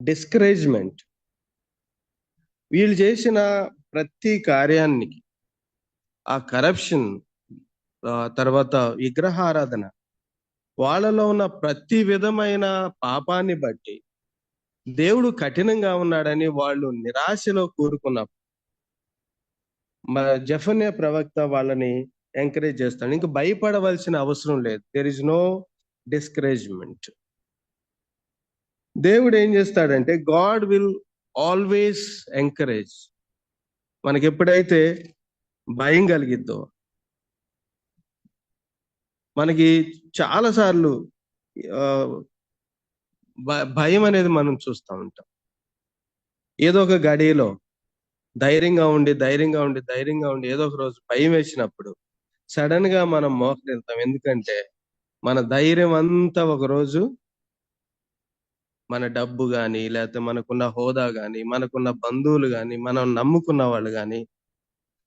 Discouragement. వీళ్ళు చేసిన ప్రతి కార్యానికి ఆ కరప్షన్ తర్వాత విగ్రహారాధన వాళ్ళలో ఉన్న ప్రతి విధమైన పాపాన్ని బట్టి దేవుడు కఠినంగా ఉన్నాడని వాళ్ళు నిరాశలో కూరుకున్నప్పుడు జఫన్య ప్రవక్త వాళ్ళని ఎంకరేజ్ చేస్తాడు. ఇంకా భయపడవలసిన అవసరం లేదు. దెర్ ఇస్ నో డిస్కరేజ్మెంట్ దేవుడు ఏం చేస్తాడంటే గాడ్ విల్ ఆల్వేస్ ఎంకరేజ్ మనకి ఎప్పుడైతే భయం కలిగిద్దో మనకి చాలా సార్లు భయం అనేది మనం చూస్తూ ఉంటాం. ఏదో ఒక గడిలో ధైర్యంగా ఉండి ధైర్యంగా ఉండి ధైర్యంగా ఉండి ఏదో ఒక రోజు భయం వేసినప్పుడు సడన్గా మనం మోకరిల్తాం ఎందుకంటే మన ధైర్యం అంతా ఒక రోజు మన డబ్బు కానీ లేకపోతే మనకున్న హోదా కానీ మనకున్న బంధువులు కానీ మనం నమ్ముకున్న వాళ్ళు కానీ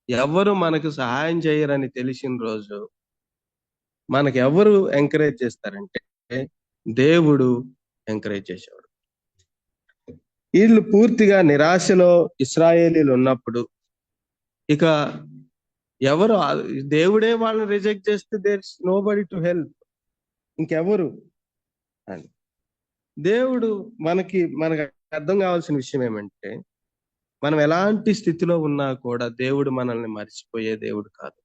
ఎవరు మనకు సహాయం చేయరని తెలిసిన రోజు మనకు ఎవరు ఎంకరేజ్ చేస్తారంటే దేవుడు ఎంకరేజ్ చేసేవాడు. వీళ్ళు పూర్తిగా నిరాశలో ఇస్రాయేలీలు ఉన్నప్పుడు ఇక ఎవరు దేవుడే వాళ్ళని రిజెక్ట్ చేస్తే there nobody to help ఇంకెవరు అని. దేవుడు మనకి మనకు అర్థం కావాల్సిన విషయం ఏమంటే మనం ఎలాంటి స్థితిలో ఉన్నా కూడా దేవుడు మనల్ని మర్చిపోయే దేవుడు కాదు.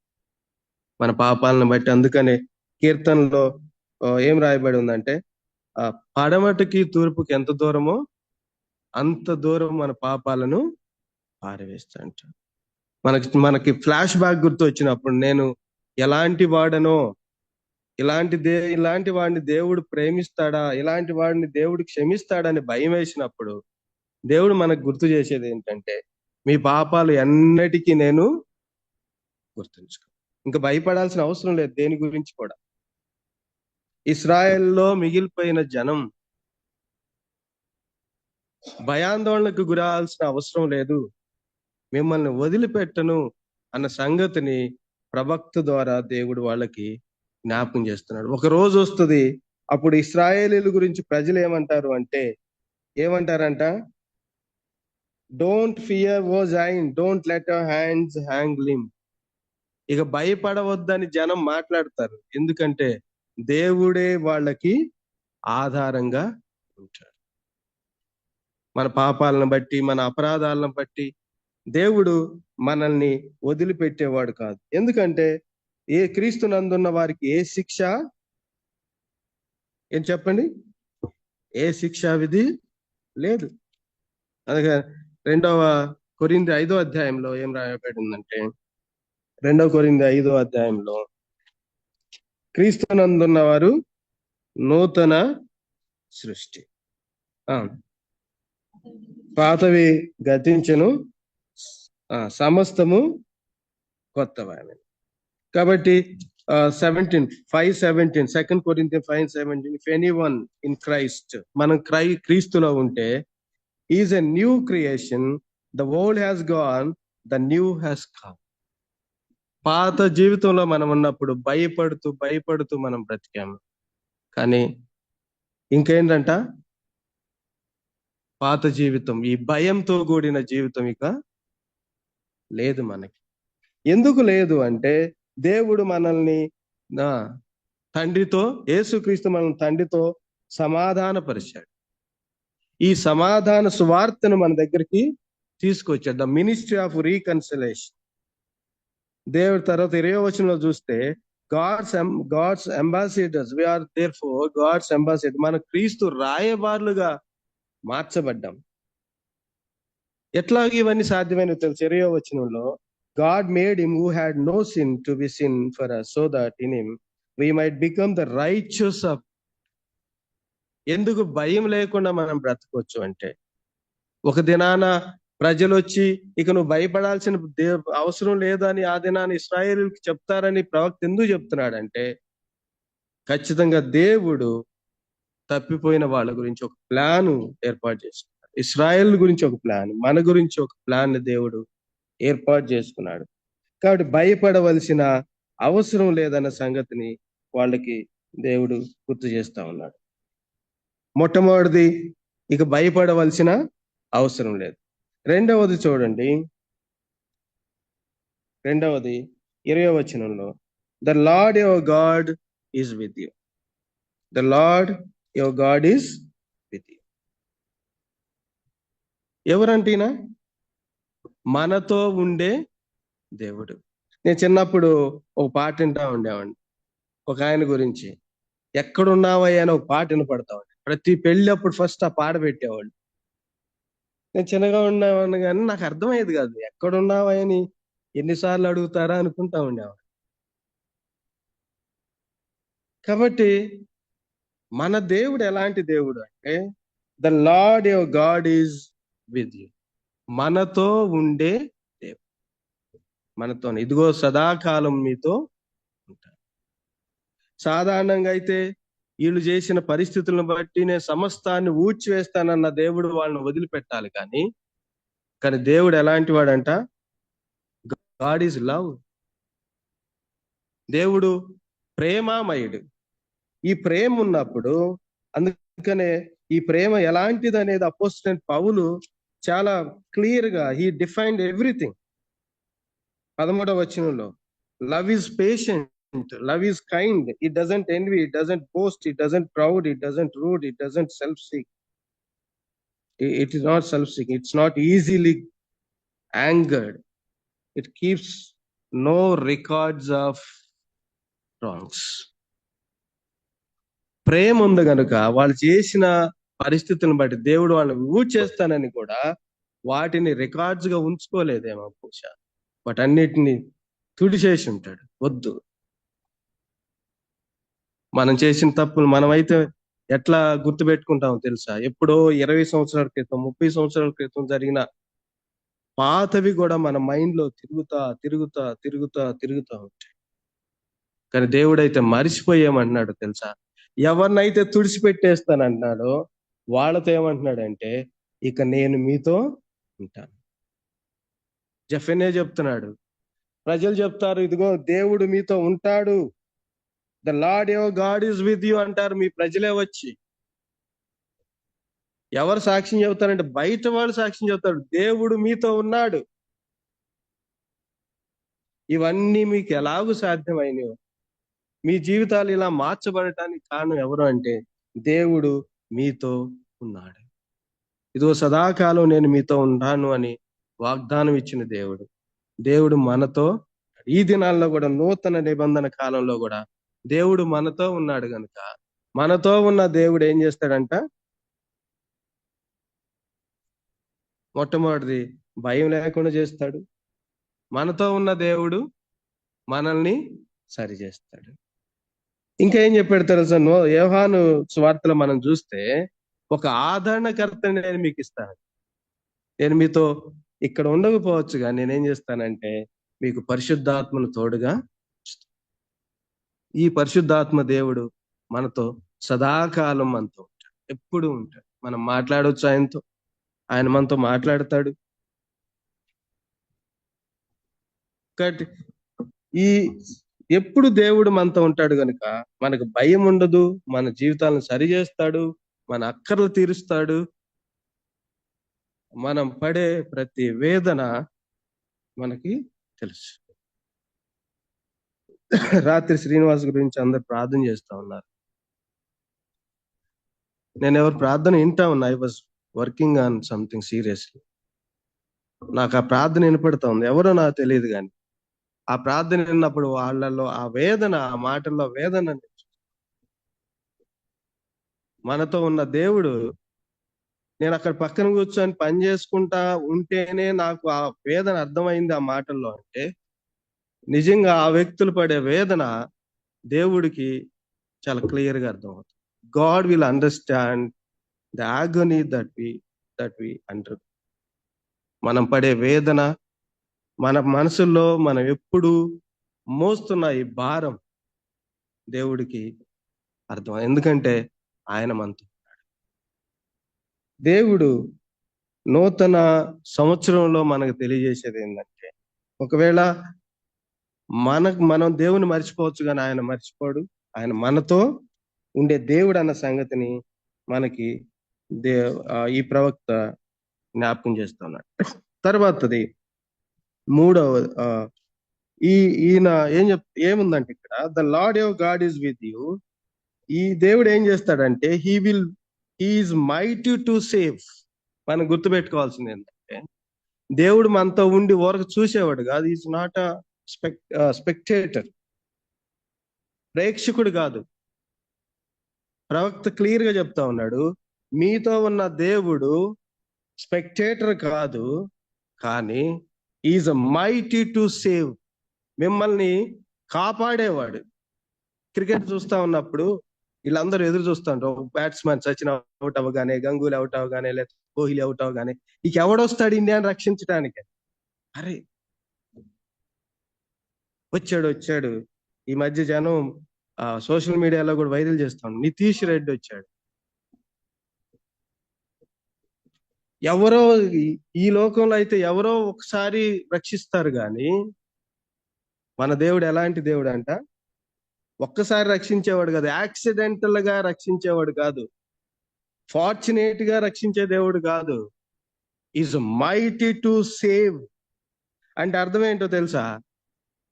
మన పాపాలను బట్టి అందుకనే కీర్తనలో ఏం రాయబడి ఉందంటే ఆ పడమటికి తూర్పుకి ఎంత దూరమో అంత దూరం మన పాపాలను పారవేస్తాంట మనకి మనకి ఫ్లాష్ బ్యాక్ గుర్తు వచ్చినప్పుడు నేను ఎలాంటి వాడనో ఇలాంటి దే ఇలాంటి వాడిని దేవుడు ప్రేమిస్తాడా? ఇలాంటి వాడిని దేవుడు క్షమిస్తాడని భయం వేసినప్పుడు దేవుడు మనకు గుర్తు చేసేది ఏంటంటే మీ పాపాలు ఎన్నటికీ నేను గుర్తుంచుకో ఇంకా భయపడాల్సిన అవసరం లేదు దేని గురించి కూడా. ఇస్రాయెల్లో మిగిలిపోయిన జనం భయాందోళనకు గురాల్సిన అవసరం లేదు. మిమ్మల్ని వదిలిపెట్టను అన్న సంగతిని ప్రవక్త ద్వారా దేవుడు వాళ్ళకి జ్ఞాపకం చేస్తున్నాడు. ఒక రోజు వస్తుంది అప్పుడు ఇస్రాయేలీల గురించి ప్రజలు ఏమంటారు అంటే ఏమంటారంట? Don't fear O Zion don't let our hands hang limp ఇక భయపడవద్దని జనం మాట్లాడతారు. ఎందుకంటే దేవుడే వాళ్ళకి ఆధారంగా ఉంటాడు మన పాపాలను బట్టి మన అపరాధాలను బట్టి దేవుడు మనల్ని వదిలిపెట్టేవాడు కాదు. ఎందుకంటే ఏ క్రీస్తు నందున్న వారికి ఏ శిక్ష? ఏం చెప్పండి? ఏ శిక్షా విధి? లేదు. అందుకే రెండవ కొరింది ఐదో అధ్యాయంలో ఏం రాయబడిందంటే రెండవ కొరింది ఐదో అధ్యాయంలో క్రీస్తునందున్న వారు నూతన సృష్టి. పాతవి గతించను. సమస్తము కొత్తవామి కాబట్టి seventeen five seventeen second Corinth five seventeen if anyone in Christ మనం క్రై క్రీస్తులో ఉంటే is a new creation the old has gone the new has come పాత జీవితంలో మనం ఉన్నప్పుడు భయపడుతూ భయపడుతూ మనం బ్రతికాము కానీ ఇంకేంటంట పాత జీవితం ఈ భయంతో కూడిన జీవితం ఇక లేదు మనకి. ఎందుకు లేదు అంటే దేవుడు మనల్ని తండ్రితో యేసుక్రీస్తు మనల్ని తండ్రితో సమాధానపరిచాడు. ఈ సమాధాన సువార్తను మన దగ్గరికి తీసుకొచ్చాడు ద మినిస్ట్రీ ఆఫ్ రీకన్సలేషన్ దేవుడి తర్వాత ఇరవై వచనంలో చూస్తే God's God's ambassadors we're therefore God's ambassador మన క్రీస్తు రాయబారులుగా మార్చబడ్డాం. ఎట్లాగ ఇవన్నీ సాధ్యమైన తెలుసు. ఇరవై వచనంలో God made him who had no sin to be sin for us so that in him we might become the righteous of ఎందుకు భయం లేకుండా మనం బ్రతకొచ్చు అంటే ఒక దినాన ప్రజలు వచ్చి ఇక నువ్వు భయపడాల్సిన అవసరం లేదని ఆ దినాన్ని ఇస్రాయేల్కి చెప్తారని ప్రవక్త ఎందుకు చెప్తున్నాడంటే ఖచ్చితంగా దేవుడు తప్పిపోయిన వాళ్ళ గురించి ఒక ప్లాన్ ఏర్పాటు చేసుకున్నాడు ఇస్రాయల్ గురించి ఒక ప్లాన్ మన గురించి ఒక ప్లాన్ దేవుడు ఏర్పాటు చేసుకున్నాడు. కాబట్టి భయపడవలసిన అవసరం లేదన్న సంగతిని వాళ్ళకి దేవుడు గుర్తు చేస్తా ఉన్నాడు. మొట్టమొదటిది ఇక భయపడవలసిన అవసరం లేదు. రెండవది చూడండి. రెండవది ఇరవై వచనంలో the Lord your God is with you the Lord your God is with you ఎవరంటేనా? మనతో ఉండే దేవుడు. నేను చిన్నప్పుడు ఒక పాట వింటా ఉండేవాడిని. ఒక ఆయన గురించి ఎక్కడున్నావయ్యా అని ఒక పాట వినపడతా ప్రతి పెళ్ళి అప్పుడు ఫస్ట్ ఆ పాట పెట్టేవాళ్ళు. నేను చిన్నగా ఉండేవాడిని కానీ నాకు అర్థమయ్యేది కాదు ఎక్కడున్నావని ఎన్నిసార్లు అడుగుతారా అనుకుంటా ఉండేవాడు కాబట్టి మన దేవుడు ఎలాంటి దేవుడు అంటే the Lord your God is with you మనతో ఉండే దేవుడు. మనతో ఇదిగో సదాకాలం మీతో ఉంటాడు సాధారణంగా అయితే వీళ్ళు చేసిన పరిస్థితులను బట్టి నేను సమస్తాన్ని ఊడ్చివేస్తానన్న దేవుడు వాళ్ళని వదిలిపెట్టాలి కానీ కానీ దేవుడు ఎలాంటి వాడంట? గాడ్ ఈజ్ లవ్ దేవుడు ప్రేమామయుడు. ఈ ప్రేమ ఉన్నప్పుడు అందుకనే ఈ ప్రేమ ఎలాంటిది అనేది అపోజిట్ పౌలు చాలా క్లియర్గా హీ డిఫైన్డ్ ఎవ్రీథింగ్. పదమూడవ వచనంలో love is patient love is kind it doesn't envy it doesn't boast it doesn't proud it doesn't rude it doesn't self seek it is not self seek it's not easily angered it keeps no records of wrongs ప్రేమ ఉంది కనుక వాళ్ళు చేసిన పరిస్థితులను బట్టి దేవుడు వాళ్ళని ఊడ్ చేస్తానని కూడా వాటిని రికార్డ్స్గా ఉంచుకోలేదేమో బహుశా. వాటన్నిటిని తుడిచేసి ఉంటాడు. వద్దు. మనం చేసిన తప్పులు మనమైతే ఎట్లా గుర్తు పెట్టుకుంటామో తెలుసా? ఎప్పుడో ఇరవై సంవత్సరాల క్రితం ముప్పై సంవత్సరాల క్రితం జరిగిన పాతవి కూడా మన మైండ్లో తిరుగుతా తిరుగుతా తిరుగుతా తిరుగుతా ఉంటాయి. కానీ దేవుడైతే మరిచిపోయేమన్నాడు తెలుసా? ఎవరినైతే తుడిచిపెట్టేస్తానన్నాడో వాళ్ళతో ఏమంటున్నాడంటే ఇక నేను మీతో ఉంటాను. జఫెనే చెప్తున్నాడు. ప్రజలు చెప్తారు ఇదిగో దేవుడు మీతో ఉంటాడు. The Lord your God is with you అంటారు. మీ ప్రజలే వచ్చి. ఎవరు సాక్ష్యం చెబుతారంటే బయట వాళ్ళు సాక్ష్యం చెబుతారు. దేవుడు మీతో ఉన్నాడు. ఇవన్నీ మీకు ఎలాగూ సాధ్యమైనవి? మీ జీవితాలు ఇలా మార్చబడటానికి కారణం ఎవరు అంటే దేవుడు మీతో ఉన్నాడు. ఇదిగో సదాకాలం నేను మీతో ఉంటాను అని వాగ్దానం ఇచ్చిన దేవుడు. దేవుడు మనతో ఈ దినాల్లో కూడా నూతన నిబంధన కాలంలో కూడా దేవుడు మనతో ఉన్నాడు కనుక మనతో ఉన్న దేవుడు ఏం చేస్తాడంట? మొట్టమొదటిది భయం లేకుండా చేస్తాడు. మనతో ఉన్న దేవుడు మనల్ని సరి చేస్తాడు ఇంకా ఏం చెప్పాడు తెలుసా యోహాను స్వార్థలో మనం చూస్తే ఒక ఆదరణకర్తని నేను మీకు ఇస్తాను. నేను మీతో ఇక్కడ ఉండకపోవచ్చు కానీ నేనేం చేస్తానంటే మీకు పరిశుద్ధాత్మను తోడుగా ఈ పరిశుద్ధాత్మ దేవుడు మనతో సదాకాలం మనతో ఉంటాడు. ఎప్పుడు ఉంటాడు. మనం మాట్లాడవచ్చు ఆయనతో. ఆయన మనతో మాట్లాడతాడు. ఈ ఎప్పుడు దేవుడు మనతో ఉంటాడు కనుక మనకు భయం ఉండదు మన జీవితాలను సరి చేస్తాడు మన అక్కర్లు తీరుస్తాడు. మనం పడే ప్రతి వేదన మనకి తెలుసు. రాత్రి శ్రీనివాస్ గురించి అందరు ప్రార్థన చేస్తా ఉన్నారు. నేను ఎవరు ప్రార్థన వింటా ఉన్నా I was working on something seriously నాకు ఆ ప్రార్థన వినపడతా ఉంది. ఎవరో నాకు తెలియదు కానీ. ఆ ప్రార్థన విన్నప్పుడు వాళ్ళలో ఆ వేదన ఆ మాటల్లో వేదన మనతో ఉన్న దేవుడు నేను అక్కడ పక్కన కూర్చొని పని చేసుకుంటా ఉంటేనే నాకు ఆ వేదన అర్థమైంది ఆ మాటల్లో. అంటే నిజంగా ఆ వ్యక్తులు పడే వేదన దేవుడికి చాలా క్లియర్గా అర్థమవుతుంది. God will understand the agony that we that we under. మనం పడే వేదన మన మనసుల్లో మనం ఎప్పుడు మోస్తున్న ఈ భారం దేవుడికి అర్థం ఎందుకంటే ఆయన మనతో దేవుడు నూతన సంవత్సరంలో మనకు తెలియజేసేది ఏంటంటే ఒకవేళ మనకు మనం దేవుని మర్చిపోవచ్చు కానీ ఆయన మర్చిపోడు. ఆయన మనతో ఉండే దేవుడు అన్న సంగతిని మనకి దే ఆ, ఈ ప్రవక్త జ్ఞాపకం చేస్తున్నాడు తర్వాతది మూడవ ఆ, ఈ ఈయన ఏం చెప్ ఏముందంటే ఇక్కడ the Lord your God is with you ఈ దేవుడు ఏం చేస్తాడంటే he will he's mighty to save మనం గుర్తుపెట్టుకోవాల్సింది ఏంటంటే దేవుడు మనతో ఉండి ఊరకు చూసేవాడు కాదు is not a spec spectator ప్రేక్షకుడు కాదు. ప్రవక్త క్లియర్గా చెప్తా ఉన్నాడు మీతో ఉన్న దేవుడు స్పెక్టేటర్ కాదు కానీ ఈజ్ మైటీ టు సేవ్. మిమ్మల్ని కాపాడేవాడు. క్రికెట్ చూస్తా ఉన్నప్పుడు వీళ్ళందరూ ఎదురు చూస్తుంటారు. బ్యాట్స్మెన్ సచిన్ అవుట్ అవ్వగానే గంగూలీ అవుట్ అవ్వగానే లేదా కోహ్లీ అవుట్ అవ్వగానే ఇక ఎవడొస్తాడు ఇండియాని రక్షించడానికి అరే! వచ్చాడు వచ్చాడు. ఈ మధ్య జనం ఆ సోషల్ మీడియాలో కూడా వైరల్ చేస్తాం నితీష్ రెడ్డి వచ్చాడు. ఎవరో ఈ- లోకంలో అయితే ఎవరో ఒకసారి రక్షిస్తారు కానీ మన దేవుడు ఎలాంటి దేవుడు అంట? ఒక్కసారి రక్షించేవాడు కాదు. యాక్సిడెంటల్గా రక్షించేవాడు కాదు. ఫార్చునేట్గా రక్షించే దేవుడు కాదు. Is mighty to save. అంటే అర్థం ఏంటో తెలుసా?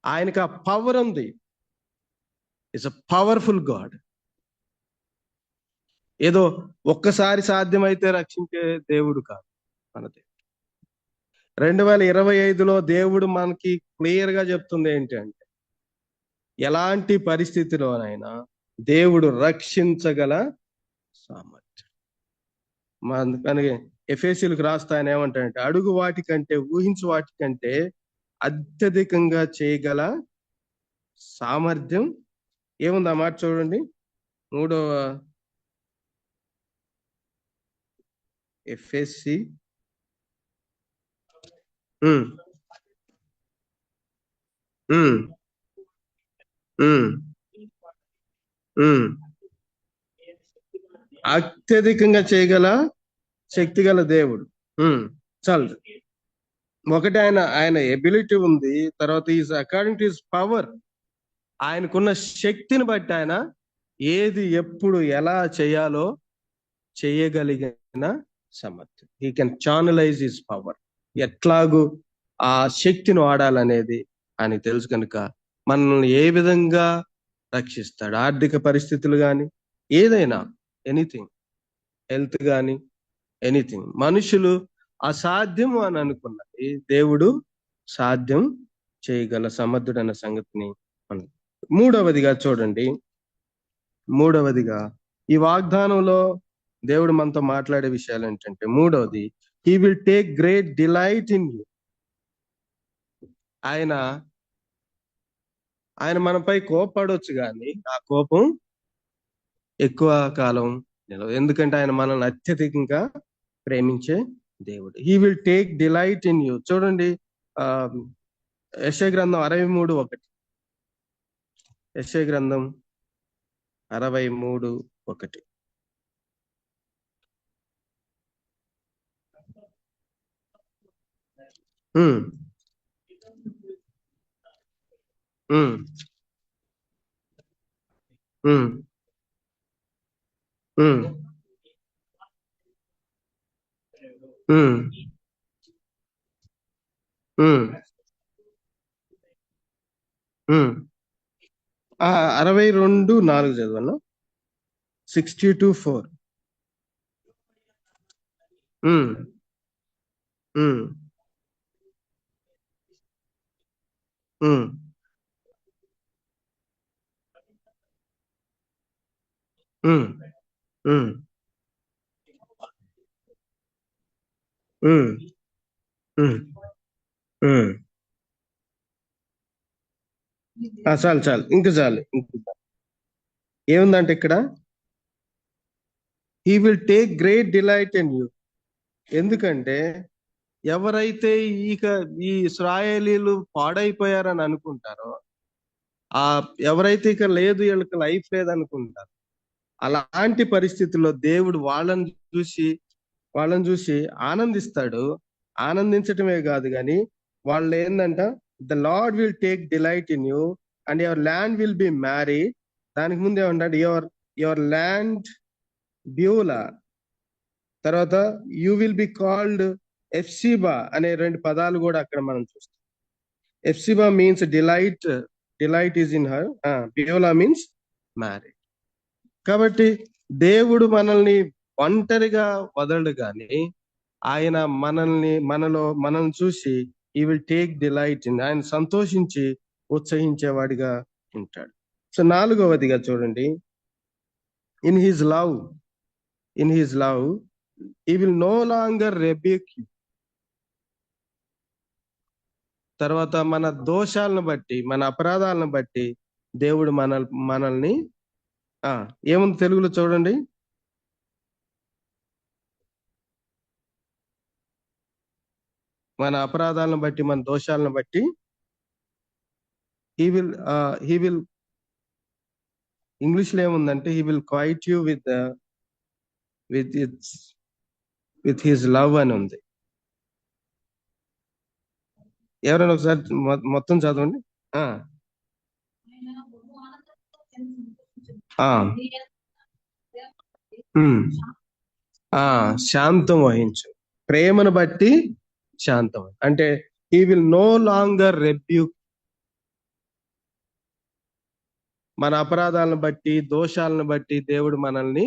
ఆయనకు ఆ పవర్ ఉంది. Is a powerful God. ఏదో ఒక్కసారి సాధ్యమైతే రక్షించే దేవుడు కాదు మన దేవుడు. రెండు వేల ఇరవై ఐదులో దేవుడు మనకి క్లియర్గా చెప్తుంది ఏంటి అంటే ఎలాంటి పరిస్థితిలోనైనా దేవుడు రక్షించగల సామర్థ్యం. అందుకని ఎఫ్ఎస్సీలకు రాస్తా ఆయన ఏమంటాడంటే అడుగు వాటి కంటే ఊహించు వాటి కంటే అత్యధికంగా చేయగల సామర్థ్యం ఏముంది ఆ మాట చూడండి. మూడవ ఎఫ్ఎస్సి? అత్యధికంగా చేయగల శక్తి గల దేవుడు చాలు. ఒకటి ఆయన ఆయన ఎబిలిటీ ఉంది. తర్వాత is according to his power ఆయనకున్న శక్తిని బట్టి ఆయన ఏది ఎప్పుడు ఎలా చేయాలో చేయగలిగిన సమర్థం he can channelize his power ఎట్లాగూ ఆ శక్తిని వాడాలనేది ఆయన తెలుసు కనుక మనల్ని ఏ విధంగా రక్షిస్తాడు? ఆర్థిక పరిస్థితులు కానీ ఏదైనా ఎనీథింగ్ హెల్త్ కానీ ఎనీథింగ్ మనుషులు అసాధ్యం అని అనుకున్నది దేవుడు సాధ్యం చేయగల సమర్థుడన్న సంగతిని మనం మూడవదిగా చూడండి. మూడవదిగా ఈ వాగ్దానంలో దేవుడు మనతో మాట్లాడే విషయాలు ఏంటంటే మూడవది he will take great delight in you ఆయన ఆయన మనపై కోపడవచ్చు కానీ ఆ కోపం ఎక్కువ కాలం నిలవదు ఎందుకంటే ఆయన మనల్ని అత్యధికంగా ప్రేమించే దేవుడు. He will take delight in you చూడండి ఆ యశ గ్రంథం అరవై మూడు ఒకటి. యశ గ్రంథం అరవై మూడు ఒకటి. అరవై రెండు నాలుగు చదవను సిక్స్టీ టూ ఫోర్. హ్మ్. ఆ! చాలు. చాలు. ఇంక చాలు. ఇంక ఇక్కడ? He will take great delight in you. ఎందుకంటే ఎవరైతే ఇక ఈ ఇస్రాయేలీలు పాడైపోయారని అనుకుంటారో ఆ ఎవరైతే ఇక లేదు వీళ్ళకి లైఫ్ లేదనుకుంటారు అలాంటి పరిస్థితుల్లో దేవుడు వాళ్ళని చూసి వాళ్ళని చూసి ఆనందిస్తాడు. ఆనందించటమే కాదు కానీ వాళ్ళు ఏంటంట the Lord will take delight in you and your land will be marry దానికి ముందు ఏమంటాడు యువర్ యువర్ ల్యాండ్ బ్యూలా తర్వాత you will be called Hephzibah అనే రెండు పదాలు కూడా అక్కడ మనం చూస్తాం. Hephzibah means delight delight is in her Beulah means married కాబట్టి దేవుడు మనల్ని ఒంటరిగా వదలడు కానీ ఆయన మనల్ని మనలో మనల్ని చూసి ఈ విల్ టేక్ డిలైట్ ఇన్ ఆయన సంతోషించి ఉత్సహించేవాడిగా ఉంటాడు. సో నాలుగవదిగా చూడండి. In his love in his love he will no longer rebuke you తర్వాత మన దోషాలను బట్టి మన అపరాధాలను బట్టి దేవుడు మన మనల్ని ఆ ఏముంది తెలుగులో చూడండి? మన అపరాధాలను బట్టి మన దోషాలను బట్టి హీ విల్ హీ విల్ ఇంగ్లీష్లో ఏముందంటే he will quiet you with with its with his love అని ఉంది. ఎవరైనా ఒకసారి మొత్తం చదవండి. ఆ. ఉమ్. ఆ శాంతం వహించు. ప్రేమను బట్టి శాంతం. అంటే ఈ విల్ నో లాంగర్ రెబ్యూ మన అపరాధాలను బట్టి దోషాలను బట్టి దేవుడు మనల్ని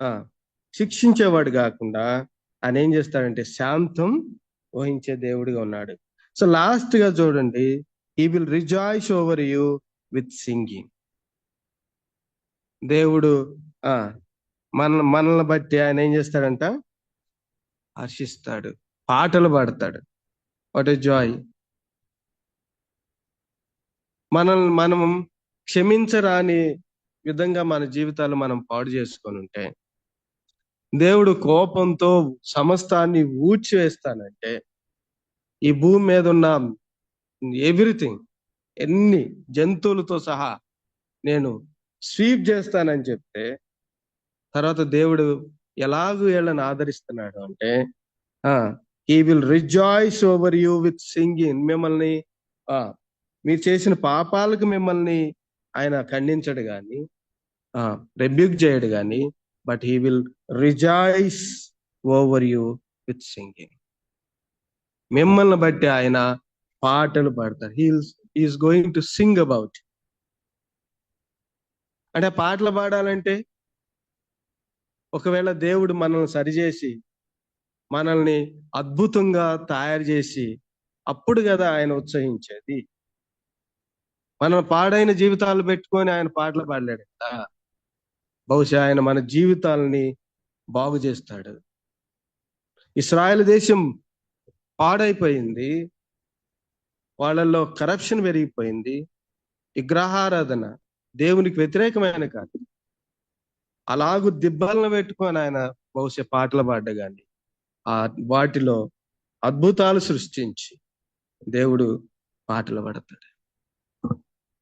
ఆ శిక్షించేవాడు కాకుండా ఆయన ఏం చేస్తాడంటే శాంతం ఊహించే దేవుడిగా ఉన్నాడు. సో లాస్ట్గా చూడండి he will rejoice over you with singing దేవుడు ఆ మన మనల్ని బట్టి ఆయన ఏం చేస్తాడంట? హర్షిస్తాడు పాటలు పాడతాడు. వాట్ ఇస్ జాయ్ మనల్ని మనం క్షమించరాని విధంగా మన జీవితాలు మనం పాడు చేసుకొని ఉంటే దేవుడు కోపంతో సమస్తాన్ని ఊడ్చివేస్తానంటే ఈ భూమి మీద ఉన్న ఎవ్రీథింగ్ ఎన్ని జంతువులతో సహా నేను స్వీప్ చేస్తానని చెప్తే తర్వాత దేవుడు ఎలాగూ వీళ్ళని ఆదరిస్తున్నాడు అంటే he will rejoice over you with singing మిమ్మల్ని ఆ మీరు చేసిన పాపాలకు మిమ్మల్ని ఆయన ఖండించడు కానీ రెబ్యూక్ చేయడు కానీ but he will rejoice over you with singing మిమ్మల్ని బట్టి ఆయన పాటలు పాడతారు. Heels is going to sing about అంటే ఆ పాటలు పాడాలంటే ఒకవేళ దేవుడు మనల్ని సరిచేసి మనల్ని అద్భుతంగా తయారు చేసి అప్పుడు కదా ఆయన ఉత్సహించేది. మనం పాడైన జీవితాలు పెట్టుకొని ఆయన పాటలు పాడలేడు కదా. బహుశా ఆయన మన జీవితాలని బాగు చేస్తాడు. ఇస్రాయల్ దేశం పాడైపోయింది. వాళ్ళల్లో కరప్షన్ పెరిగిపోయింది. విగ్రహారాధన దేవునికి వ్యతిరేకమైన కాదు. అలాగు దిబ్బలను పెట్టుకొని ఆయన బహుశా పాటలు పాడ్డ ఆ వాటిలో అద్భుతాలు సృష్టించి దేవుడు పాటలు పాడతాడు.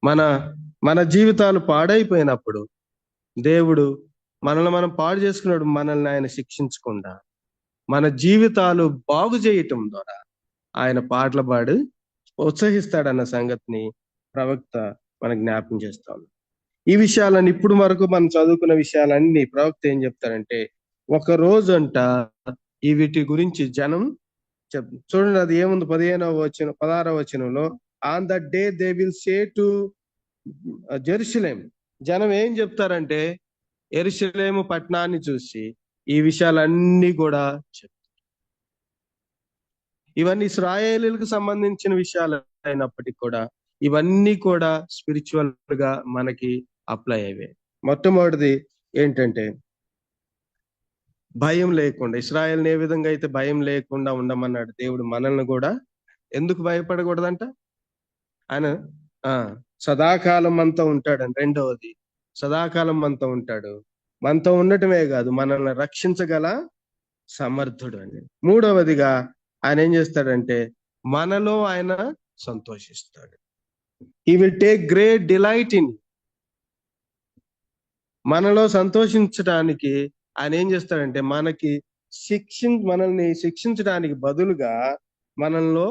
మన మన జీవితాలు పాడైపోయినప్పుడు దేవుడు మనల్ని మనం పాడు చేసుకున్నాడు మనల్ని ఆయన శిక్షించకుండా మన జీవితాలు బాగు చేయటం ద్వారా ఆయన పాటలు పాడి ఉత్సహిస్తాడన్న సంగతిని ప్రవక్త మన జ్ఞాపం చేస్తాం ఈ విషయాలను ఇప్పుడు వరకు మనం చదువుకున్న విషయాలన్నీ ప్రవక్త ఏం చెప్తారంటే ఒక రోజు అంట ఈ వీటి గురించి జనం చెప్ చూడండి అది ఏముంది? పదిహేనవ వచ్చిన పదహారవ వచనంలో on the day they will say to Jerusalem జనం ఏం చెప్తారంటే ఎరుసలేము పట్టణాన్ని చూసి ఈ విషయాలన్నీ కూడా చెప్తారు. ఇవన్నీ ఇస్రాయేలీలకు సంబంధించిన విషయాలు అయినప్పటికీ కూడా ఇవన్నీ కూడా స్పిరిచువల్గా మనకి అప్లై అయ్యాయి. మొట్టమొదటిది ఏంటంటే భయం లేకుండా ఇస్రాయల్ని ఏ విధంగా అయితే భయం లేకుండా ఉండమన్నాడు దేవుడు మనల్ని కూడా ఎందుకు భయపడకూడదంట? ఆయన సదాకాలం అంతా ఉంటాడని రెండవది సదాకాలం మనతో ఉంటాడు. మనతో ఉండటమే కాదు మనల్ని రక్షించగల సమర్థుడు అని మూడవదిగా ఆయన ఏం చేస్తాడంటే మనలో ఆయన సంతోషిస్తాడు. He will take great delight in మనలో సంతోషించడానికి ఆయన ఏం చేస్తాడంటే మనకి శిక్షి మనల్ని శిక్షించడానికి బదులుగా మనల్లో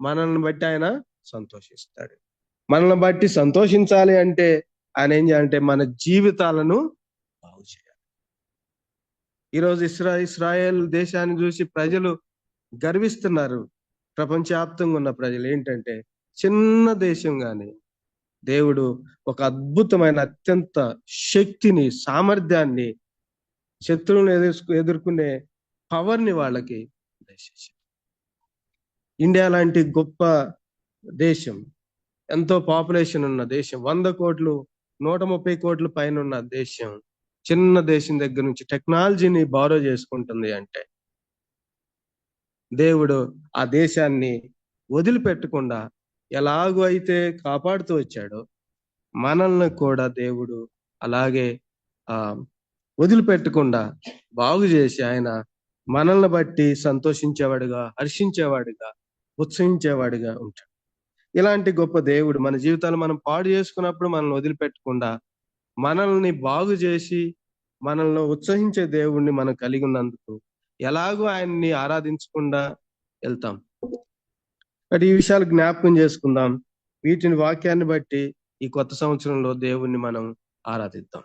మనల్ని బట్టి ఆయన సంతోషిస్తాడు. మనల్ని బట్టి సంతోషించాలి అంటే ఆయన ఏం చేయాలంటే మన జీవితాలను బాగు చేయాలి. ఈరోజు ఇస్రా ఇస్రాయేల్ దేశాన్ని చూసి ప్రజలు గర్విస్తున్నారు. ప్రపంచవ్యాప్తంగా ఉన్న ప్రజలు ఏంటంటే చిన్న దేశం గాని దేవుడు ఒక అద్భుతమైన అత్యంత శక్తిని సామర్థ్యాన్ని శత్రువులను ఎదుర్కొ ఎదుర్కొనే పవర్ని వాళ్ళకి ఇండియా లాంటి గొప్ప దేశం ఎంతో పాపులేషన్ ఉన్న దేశం. వంద కోట్లు నూట ముప్పై కోట్ల పైన ఉన్న దేశం చిన్న దేశం దగ్గర నుంచి టెక్నాలజీని బారో చేసుకుంటుంది అంటే దేవుడు ఆ దేశాన్ని వదిలిపెట్టకుండా ఎలాగో అయితే కాపాడుతూ వచ్చాడో మనల్ని కూడా దేవుడు అలాగే ఆ వదిలిపెట్టకుండా బాగు చేసి ఆయన మనల్ని బట్టి సంతోషించేవాడుగా హర్షించేవాడుగా ఉత్సహించేవాడుగా ఉంటాడు. ఇలాంటి గొప్ప దేవుడు మన జీవితాలు మనం పాడు చేసుకున్నప్పుడు మనల్ని వదిలిపెట్టకుండా మనల్ని బాగు చేసి మనల్ని ఉత్సహించే దేవుణ్ణి మనం కలిగి ఉన్నందుకు ఎలాగో ఆయన్ని ఆరాధించకుండా వెళ్తాం. బట్ ఈ విషయాలు జ్ఞాపకం చేసుకుందాం. వీటిని వాక్యాన్ని బట్టి ఈ కొత్త సంవత్సరంలో దేవుణ్ణి మనం ఆరాధిద్దాం.